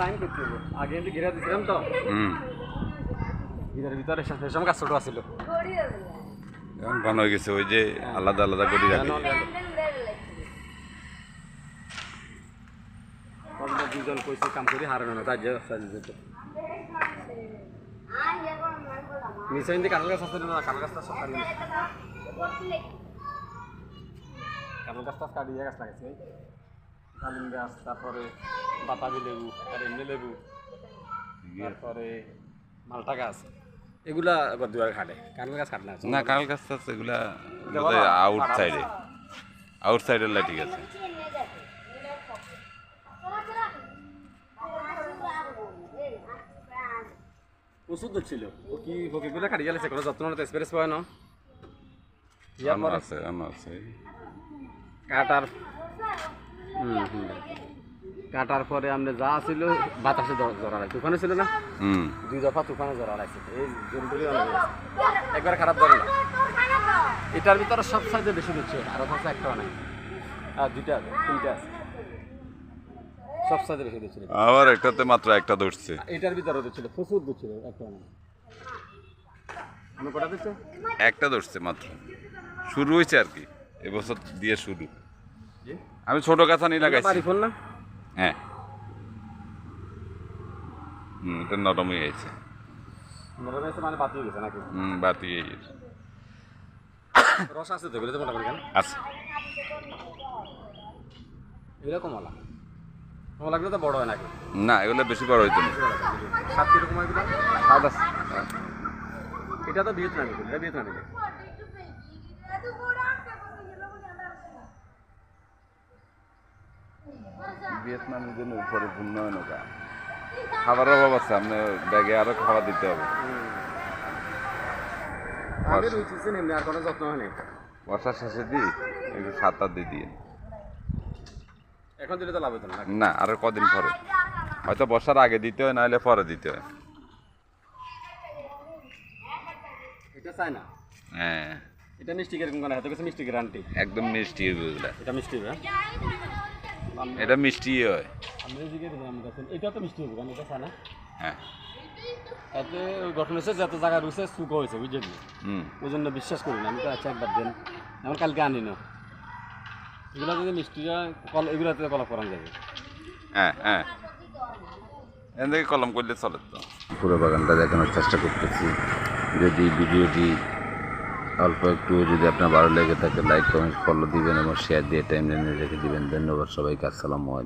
Line করতে হবে। আগে এমনি ঘিরে দিছিলাম তো। ভিতরে ভিতরে সেসব গাছ ছোট এখন ঘন হয়ে গেছে ওই যে আলাদা আলাদা করে রাখে। দুজন কইছে কাম করি হারানো না তাই যে সাজি যেত। কাঁঠাল গাছ আছে না কাঁঠাল গাছটা সব কাঁঠাল গাছটা কাটিয়ে গাছ লাগাইছে ডালিম গাছ তারপরে বাতাবি লেবু আর এমনি লেবু তারপরে মালটা গাছ। এগুলা দুয়ারে খাটে। কাঁঠাল গাছ কাটে না? কাল গাছ আছে এগুলা আউট সাইডে আউট সাইডের লাই ঠিক আছে। ওষুধ ছিল ও কি ফকিগুলো কাটিয়ে গেছে কোনো যত্ন না স্প্রেস পায় না। আছে আছে। কাটার হুম হুম। কাটার পরে আপনি যা ছিল বাতাসে জড়া লাগছে তুফানে ছিল না? হুম। দুই দফা তুফানে জড়া লাগছে এই অনেক একবার খারাপ ধরে না। এটার ভিতরে সব সাইজে বেশি দিচ্ছে আরও থাকছে একটা নাই। আর দুইটা আছে তিনটা আছে। সব সাইজে বেশি দিচ্ছিল আবার একটাতে মাত্র একটা ধরছে। এটার ভিতরে দিচ্ছিল প্রচুর দিচ্ছিল একটা নাই। কটা দিচ্ছে? একটা ধরছে মাত্র। শুরু হয়েছে আর কি। এবছর দিয়ে শুরু। আমি ছোট গাছা নিয়ে লাগাইছি। না? হ্যাঁ। হুম এটা নরম হয়ে গেছে। হয়েছে মানে বাতিল গেছে নাকি? হুম বাতি গেছে। রস আছে তো তো মোটামুটি কেন? আছে। এগুলো কমলা কমলা গুলো তো বড় হয় নাকি? না এগুলো বেশি বড় হইতো না। সাত কীরকম এগুলো? স্বাদ আছে। এটা তো ভিয়েতনামি এটা ভিয়েতনামি। ভিয়েতনামের জন্য উপরে উন্নয়ন ওটা। খাবারের অভাব আছে আপনার ব্যাগে আরও খাবার দিতে হবে। আগে রুচিছে এমনি আর কোনো যত্ন হয়নি বর্ষার শেষে দিই একটু সাত আট দিয়ে দিয়ে। এখন দিলে তো লাভ হতো না? না আরও কদিন পরে। হয়তো বর্ষার আগে দিতে হয় নাহলে পরে দিতে হয়। এটা চাই না। হ্যাঁ। এটা মিষ্টি কীরকম কেন হয়তো কিছু মিষ্টি গ্যারান্টি একদম মিষ্টি হবে এটা মিষ্টি হ্যাঁ এটা মিষ্টি হয়। আমি জিজ্ঞেস দিলাম আমি কাছে এটা তো মিষ্টি হবে কারণ এটা চায় হ্যাঁ। তাতে ওই গঠন হয়েছে যত জায়গা রয়েছে সুখ হয়েছে বুঝলি হুম। ওই জন্য বিশ্বাস করি না আমি তো আচ্ছা একবার দেন। আমার কালকে আনি না। এগুলো যদি মিষ্টি হয় কল এগুলোতে কলপ করানো যাবে। হ্যাঁ হ্যাঁ। এখান থেকে কলম করলে চলে তো। পুরো বাগানটা দেখানোর চেষ্টা করতেছি। যদি ভিডিওটি অল্প একটু যদি আপনার ভালো লেগে থাকে লাইক কমেন্ট ফলো দিবেন এবং শেয়ার দিয়ে টাইম রেখে দিবেন। ধন্যবাদ সবাইকে, আসসালামু আলাইকুম।